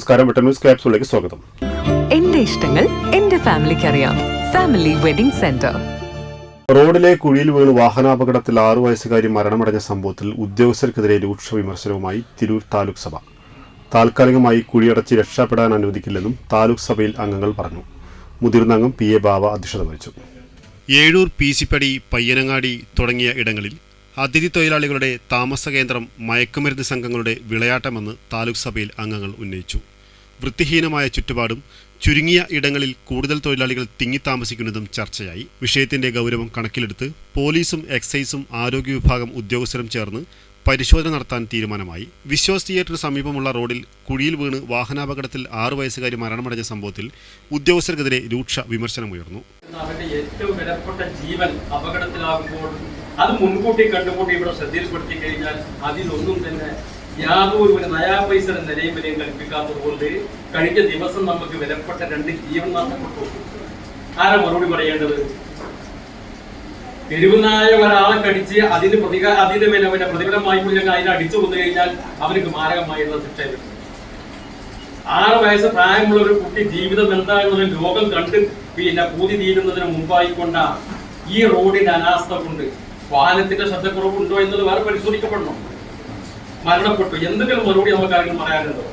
നമസ്കാരം. ന്യൂസ് ക്യാപ്സിലേക്ക് സ്വാഗതം. എന്റെ ഇഷ്ടങ്ങൾ എന്റെ ഫാമിലിക്ക് അറിയാം. Family wedding centre. റോഡിലെ കുഴിയിൽ വീണ് വാഹനാപകടത്തിൽ ആറു വയസ്സുകാരി മരണമടഞ്ഞ സംഭവത്തിൽ ഉദ്യോഗസ്ഥർക്കെതിരെ രൂക്ഷ വിമർശനവുമായി തിരൂർ താലൂക്ക് സഭ. താൽക്കാലികമായി കുഴിയടച്ച് രക്ഷപ്പെടാൻ അനുവദിക്കില്ലെന്നും താലൂക്ക് സഭയിൽ അംഗങ്ങൾ പറഞ്ഞു. മുതിർന്ന അംഗം പി എ ബാവ അധ്യക്ഷത വഹിച്ചു. ഏഴൂർ പീസിപ്പടി പയ്യനങ്ങാടി തുടങ്ങിയ ഇടങ്ങളിൽ അതിഥി തൊഴിലാളികളുടെ താമസ കേന്ദ്രം മയക്കുമരുന്ന് സംഘങ്ങളുടെ വിളയാട്ടമെന്ന് താലൂക്ക് സഭയിൽ അംഗങ്ങൾ ഉന്നയിച്ചു. വൃത്തിഹീനമായ ചുറ്റുപാടും ചുരുങ്ങിയ ഇടങ്ങളിൽ കൂടുതൽ തൊഴിലാളികൾ തിങ്ങിത്താമസിക്കുന്നതും ചർച്ചയായി. വിഷയത്തിന്റെ ഗൗരവം കണക്കിലെടുത്ത് പോലീസും എക്സൈസും ആരോഗ്യ വിഭാഗം ഉദ്യോഗസ്ഥരും ചേർന്ന് പരിശോധന നടത്താൻ തീരുമാനമായി. വിശ്വാസ് തിയേറ്ററിന് സമീപമുള്ള റോഡിൽ കുഴിയിൽ വീണ് വാഹനാപകടത്തിൽ ആറു വയസ്സുകാരി മരണമടഞ്ഞ സംഭവത്തിൽ ഉദ്യോഗസ്ഥർക്കെതിരെ രൂക്ഷ വിമർശനമുയർന്നു. ഏറ്റവും വിലപ്പെട്ട ജീവൻ അപകടത്തിലാകുമ്പോൾ അത് മുൻകൂട്ടി കണ്ടുകൂട്ടി ഇവിടെ ശ്രദ്ധയിൽപ്പെടുത്തി കഴിഞ്ഞാൽ അതിലൊന്നും തന്നെ യാതൊരു ഒരു നയാ പൈസയുടെ നിലയും വിലയും കൽപ്പിക്കാത്തത് കഴിഞ്ഞ ദിവസം നമുക്ക് വിലപ്പെട്ട രണ്ട് ജീവൻ നഷ്ടപ്പെട്ടു. ആരാ മറുപടി പറയേണ്ടത്? തെരുവുനായ ഒരാളെ കടിച്ച് അതിന് പ്രതികാര അതിന് മേലെ അവന്റെ പ്രതിഫലമായി ഞങ്ങൾ അതിനെ അടിച്ചു കൊന്നു കഴിഞ്ഞാൽ അവർക്ക് മാരകമായുള്ള ശിക്ഷ ആറ് വയസ്സ് പ്രായമുള്ള ഒരു കുട്ടി ജീവിതം എന്താണെന്നുള്ള ലോകം കണ്ട് പിന്നെ പൂതി തീരുന്നതിന് മുമ്പായിക്കൊണ്ട ഈ റോഡിന്റെ അനാസ്ഥ കൊണ്ട് വാഹനത്തിന്റെ ശബ്ദക്കുറവുണ്ടോ എന്നത് വേറെ പരിശോധിക്കപ്പെടണം. മരണപ്പെട്ടു. എന്തെങ്കിലും മറുപടി നമുക്ക് ആരെങ്കിലും പറയാനുണ്ടോ?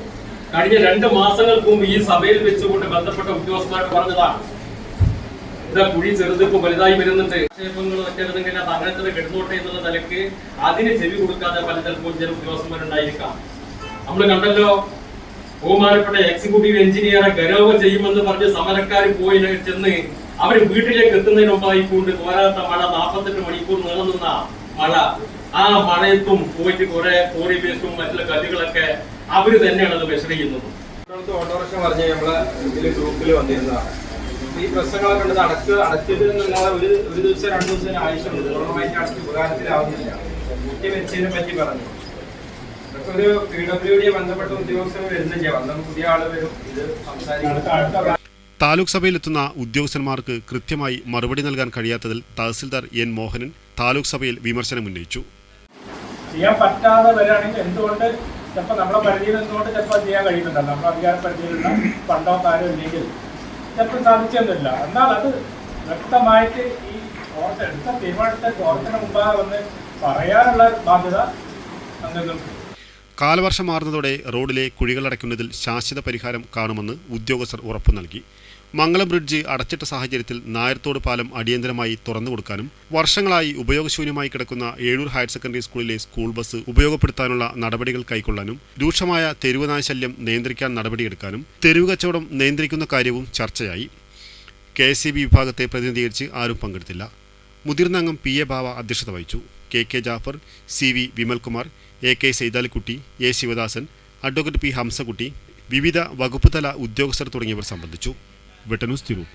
കഴിഞ്ഞ രണ്ട് മാസങ്ങൾക്ക് മുമ്പ് ഈ സഭയിൽ വെച്ചുകൊണ്ട് ബന്ധപ്പെട്ട ഉദ്യോഗസ്ഥന്മാർ പറഞ്ഞതാണ് ഇതാ കുഴി ചെറുതിപ്പോ വലുതായി വരുന്നുണ്ട്. ആക്ഷേപങ്ങൾ വെച്ചിരുന്നെങ്കിൽ അത് കിടന്നോട്ടെ എന്നുള്ള നിലയ്ക്ക് അതിന് ചെവി കൊടുക്കാതെ പല ചിലപ്പോൾ ചില ഉദ്യോഗസ്ഥന്മാരുണ്ടായിരിക്കാം. നമ്മൾ കണ്ടല്ലോ ബഹുമാനപ്പെട്ട എക്സിക്യൂട്ടീവ് എഞ്ചിനീയറെ ഗരവ് ചെയ്യുമെന്ന് പറഞ്ഞ് സമരക്കാർ പോയി ചെന്ന് അവർ വീട്ടിലേക്ക് എത്തുന്നതിന് മുമ്പായി കൊണ്ട് കോരാത്ത മഴ നാൽപ്പത്തെട്ട് മണിക്കൂർ നീളുന്ന മഴ. ആ മഴയത്തും പോയിട്ട് കുറെ കോറി വേസ്റ്റും മറ്റുള്ള കല്ലുകളൊക്കെ അവർ തന്നെയാണ് അത് മെഷർ ചെയ്യുന്നത്. ഓട്ടോറിക്ഷ പറഞ്ഞ് നമ്മളെ ഗ്രൂപ്പിൽ വന്നിരുന്നതാണ് ഈ പ്രശ്നങ്ങളൊക്കെ ഉണ്ട് അടച്ച് അടച്ചത് എന്നല്ലാതെ ഒരു ഒരു ദിവസം രണ്ടു ദിവസം ആവശ്യമുണ്ട്. പൂർണമായിട്ട് അടച്ച് ഉപകാരത്തിലാവുന്നില്ല. മുഖ്യ വെച്ചതിനെ പറ്റി പറഞ്ഞു. ഇതൊക്കെ ഒരു പി ഡബ്ല്യു ഡി ബന്ധപ്പെട്ട ഉദ്യോഗസ്ഥർ വരുന്നില്ല. വന്ന പുതിയ ആൾ വരും. ഇത് സംസാരിക്കും. താലൂക്ക് സഭയിലെത്തുന്ന ഉദ്യോഗസ്ഥന്മാർക്ക് കൃത്യമായി മറുപടി നൽകാൻ കഴിയാത്തതിൽ തഹസിൽദാർ എൻ മോഹനൻ താലൂക്ക് സഭയിൽ വിമർശനം ഉന്നയിച്ചു. ചെയ്യാൻ പറ്റാതെ വരികയാണെങ്കിൽ എന്തുകൊണ്ട് ചിലപ്പോൾ നമ്മളെ പരിധിയിൽ നിന്നുകൊണ്ട് ചിലപ്പോൾ ചെയ്യാൻ കഴിയുന്നുണ്ടല്ലോ. നമ്മുടെ അധികാര പരിധിയിലുള്ള ഫണ്ടോ കാര്യം ഇല്ലെങ്കിൽ ചിലപ്പോൾ സാധിച്ചൊന്നുമില്ല എന്നാൽ അത് വ്യക്തമായിട്ട് ഈ എടുത്ത തീരുമാനത്തെ കോർട്ടിന് മുമ്പാകെ വന്ന് പറയാനുള്ള ബാധ്യത അംഗങ്ങൾക്ക് കാലവർഷം മാറുന്നതോടെ റോഡിലെ കുഴികളടയ്ക്കുന്നതിൽ ശാശ്വത പരിഹാരം കാണുമെന്ന് ഉദ്യോഗസ്ഥർ ഉറപ്പു നൽകി. മംഗളം ബ്രിഡ്ജ് അടച്ചിട്ട സാഹചര്യത്തിൽ നായർത്തോട് പാലം അടിയന്തരമായി തുറന്നു കൊടുക്കാനും വർഷങ്ങളായി ഉപയോഗശൂന്യമായി കിടക്കുന്ന ഏഴൂർ ഹയർ സെക്കൻഡറി സ്കൂളിലെ സ്കൂൾ ബസ് ഉപയോഗപ്പെടുത്താനുള്ള നടപടികൾ കൈക്കൊള്ളാനും രൂക്ഷമായ തെരുവ് നാശല്യം നിയന്ത്രിക്കാൻ നടപടിയെടുക്കാനും തെരുവ് കച്ചവടം നിയന്ത്രിക്കുന്ന കാര്യവും ചർച്ചയായി. കെ എസ് സി ബി വിഭാഗത്തെ പ്രതിനിധീകരിച്ച് ആരും പങ്കെടുത്തില്ല. മുതിർന്ന അംഗം പി എ ബാവ അധ്യക്ഷത വഹിച്ചു. K K Jafar C V Vimalkumar A K Saithalikutty A Sivadasan advocate P Hamsakutty വിവിധ വകുപ്പുതല ഉദ്യോഗസ്ഥർ തുടങ്ങിയവർ സംബന്ധിച്ചു. വെട്ടന്യൂസ് തിരൂർ.